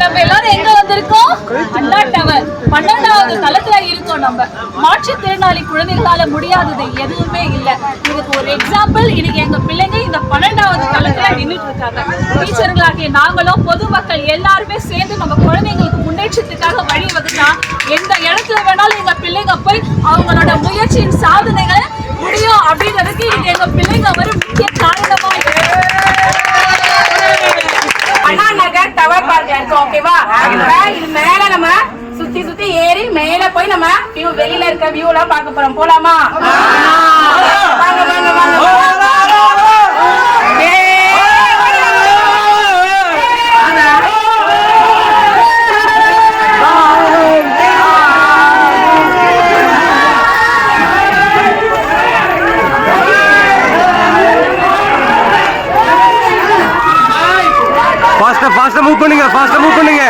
நம்ம எல்லாரும் எங்க வந்திருக்கோம்? அண்ணா டவர். பன்னெண்டாவது தளத்துல இருக்கோம் நம்ம. மாற்றுத்திறனாளி குழந்தைகளால முடியாதது எதுவுமே இல்ல. இதுக்கு ஒரு எக்ஸாம்பிள் இன்னைக்கு எங்க பிள்ளைங்க இந்த பன்னெண்டாவது தளத்துல நின்றுட்டு இருக்காங்க. டீச்சர்களாகிய நாங்களும் பொதுமக்கள் எல்லாருமே சேர்ந்து நம்ம குழந்தைங்களுக்கு முன்னேற்றத்துக்காக வழி வகுத்தா எந்த இடத்துல வேணாலும் எங்க பிள்ளைங்க போய் அவங்களோட முயற்சியின் சாதனைகளை முடியும் அப்படின்றதுக்கு இது எங்க பிள்ளைங்க ஒரு முக்கிய காரணமா இருக்கு பார்க்ல இருக்கோம் ஓகேவா இது மேல நம்ம சுத்தி சுத்தி ஏறி மேல போய் நம்ம வியூ வெளியில இருக்க வியூ எல்லாம் பார்க்க போறோம். போலாமா? வாங்க வாங்க வாங்க பண்ணுங்க ஃபாஸ்டா மூவ் பண்ணுங்க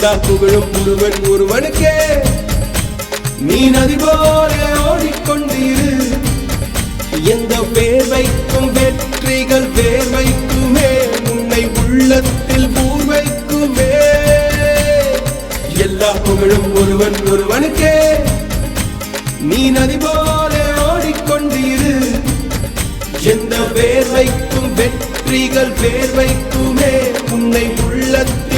எல்லா புகழும் ஒருவன் ஒருவனுக்கே. நீ நதி போல ஓடிக்கொண்டிரு எந்த வேர்வைக்கும் வெற்றிகள் வேர்வைக்குமே. உன்னை உள்ளத்தில் பூர்வைக்குமே எல்லா புகழும் ஒருவன் ஒருவனுக்கே. நீ நதி போல ஓடிக்கொண்டிரு எந்த வேர்வைக்கும் வெற்றிகள் வேர்வைக்குமே. உன்னை உள்ளத்தில்